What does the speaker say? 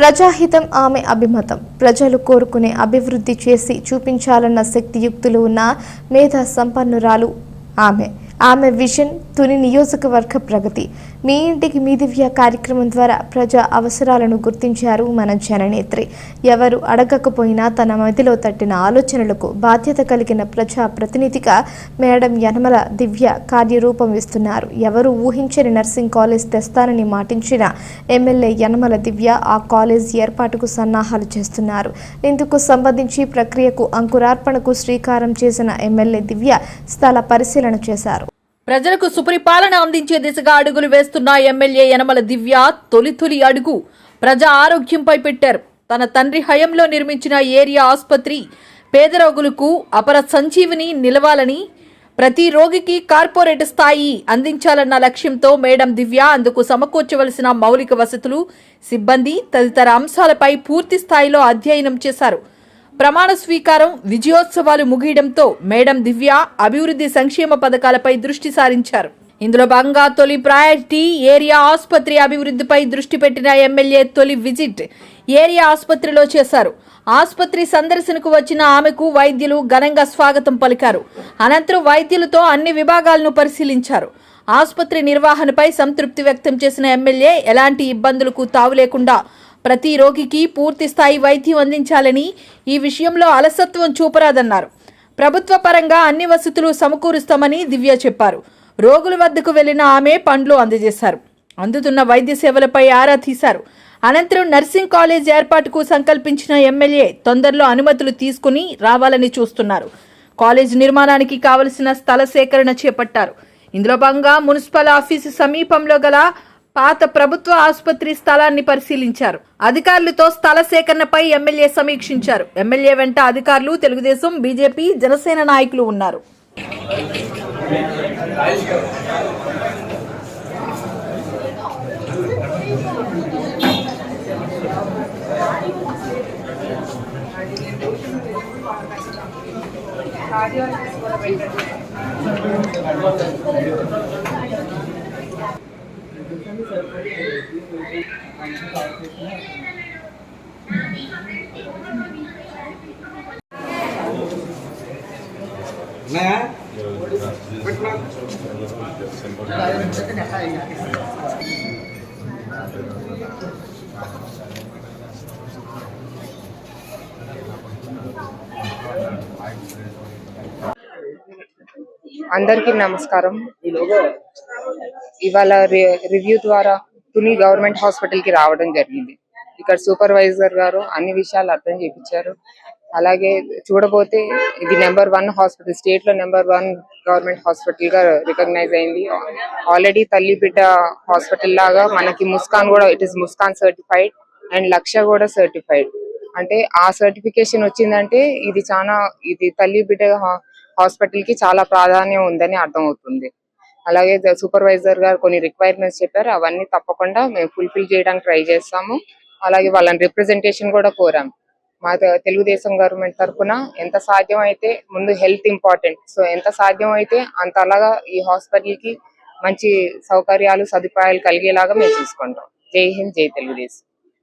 ప్రజాహితం ఆమె అభిమతం. ప్రజలు కోరుకునే అభివృద్ధి చేసి చూపించాలన్న శక్తియుక్తులు ఉన్న మేధా సంపన్నురాలు ఆమె. ఆమె విజన్ తుని నియోజకవర్గ ప్రగతి. మీ ఇంటికి మీ దివ్య కార్యక్రమం ద్వారా ప్రజా అవసరాలను గుర్తించారు మన జననేత్రి. ఎవరు అడగకపోయినా తన మదిలో తట్టిన ఆలోచనలకు బాధ్యత కలిగిన ప్రజా ప్రతినిధిగా మేడం యనమల దివ్య కార్యరూపం ఇస్తున్నారు. ఎవరు ఊహించని నర్సింగ్ కాలేజ్ తెస్తానని మాటించిన ఎమ్మెల్యే యనమల దివ్య ఆ కాలేజ్ ఏర్పాటుకు సన్నాహాలు చేస్తున్నారు. ఇందుకు సంబంధించి ప్రక్రియకు అంకురార్పణకు శ్రీకారం చేసిన ఎమ్మెల్యే దివ్య స్థల పరిశీలన చేశారు. ప్రజలకు సుపరిపాలన అందించే దిశగా అడుగులు వేస్తున్న ఎమ్మెల్యే యనమల దివ్య తొలి తొలి అడుగు ప్రజా ఆరోగ్యంపై పెట్టారు. తన తండ్రి హయంలో నిర్మించిన ఏరియా ఆసుపత్రి పేద రోగులకు అపర సంజీవిని నిలవాలని ప్రతి రోగికి కార్పొరేట్ స్థాయి అందించాలన్న లక్ష్యంతో మేడం దివ్య అందుకు సమకూర్చవలసిన మౌలిక వసతులు సిబ్బంది తదితర అంశాలపై పూర్తి స్థాయిలో అధ్యయనం చేశారు. ప్రమాణ స్వీకారం విజయోత్సవాలు ముగియడంతో మేడం దివ్య అభివృద్ధి సంక్షేమ పథకాలపై దృష్టి సారించారు. ఇందులో భాగంగా తొలి ప్రయారిటీ ఏరియా ఆసుపత్రి అభివృద్ధిపై దృష్టి పెట్టిన ఎమ్మెల్యే తొలి విజిట్ ఏరియా ఆసుపత్రిలో చేశారు. ఆసుపత్రి సందర్శనకు వచ్చిన ఆమెకు వైద్యులు ఘనంగా స్వాగతం పలికారు. అనంతరం వైద్యులతో అన్ని విభాగాలను పరిశీలించారు. ఆసుపత్రి నిర్వహణపై సంతృప్తి వ్యక్తం చేసిన ఎమ్మెల్యే ఎలాంటి ఇబ్బందులకు తావు లేకుండా ప్రతి రోగికి పూర్తి స్థాయి వైద్యం అందించాలని ఈ విషయంలో అలసత్వం చూపరాదన్నారు. ప్రభుత్వ పరంగా అన్ని వసతులు సమకూరుస్తామని దివ్య చెప్పారు. రోగుల వద్దకు వెళ్ళిన ఆమె పండ్లు అందజేశారు. అందుతున్న వైద్య సేవలపై ఆరా తీశారు. అనంతరం నర్సింగ్ కాలేజ్ ఏర్పాటుకు సంకల్పించిన ఎమ్మెల్యే తొందరలో అనుమతులు తీసుకుని రావాలని చూస్తున్నారు. కాలేజ్ నిర్మాణానికి కావలసిన స్థల సేకరణ చేపట్టారు. ఇందులో భాగంగా మున్సిపల్ ఆఫీసు సమీపంలో గల పాత ప్రభుత్వ ఆసుపత్రి స్థలాన్ని పరిశీలించారు. అధికారులతో స్థల సేకరణపై ఎమ్మెల్యే సమీక్షించారు. ఎమ్మెల్యే వెంట అధికారులు తెలుగుదేశం బీజేపీ జనసేన నాయకులు ఉన్నారు. ఉన్నాయా పెట్టున్నా అందరికీ నమస్కారం ఇవాళ రి- రివ్యూ ద్వారా తుని గవర్నమెంట్ హాస్పిటల్కి రావడం జరిగింది. ఇక్కడ సూపర్వైజర్ గారు అన్ని విషయాలు అర్థం చేపించారు. అలాగే చూడబోతే ఇది నెంబర్ వన్ హాస్పిటల్ స్టేట్లో నెంబర్ వన్ గవర్నమెంట్ హాస్పిటల్గా రికగ్నైజ్ అయింది. ఆల్రెడీ తల్లి బిడ్డ హాస్పిటల్ లాగా మనకి ముస్కాన్ కూడా it is Muskan certified and Lakshya కూడా సర్టిఫైడ్. అంటే ఆ సర్టిఫికేషన్ వచ్చిందంటే ఇది చాలా ఇది తల్లి బిడ్డ హాస్పిటల్కి చాలా ప్రాధాన్యం ఉందని అర్థం అవుతుంది అలాగే సూపర్వైజర్ గారు కొన్ని రిక్వైర్మెంట్స్ చెప్పారు. అవన్నీ తప్పకుండా మేము ఫుల్ఫిల్ చేయడానికి ట్రై చేస్తాము. అలాగే వాళ్ళని రిప్రజెంటేషన్ కూడా కోరాం. మా తెలుగుదేశం గవర్నమెంట్ తరఫున ఎంత సాధ్యం అయితే ముందు హెల్త్ ఇంపార్టెంట్ సో ఎంత సాధ్యం అయితే అంత అలాగా ఈ హాస్పిటల్కి మంచి సౌకర్యాలు సదుపాయాలు కలిగేలాగా మేము చూసుకుంటాం. జై హింద్ జై తెలుగుదేశం.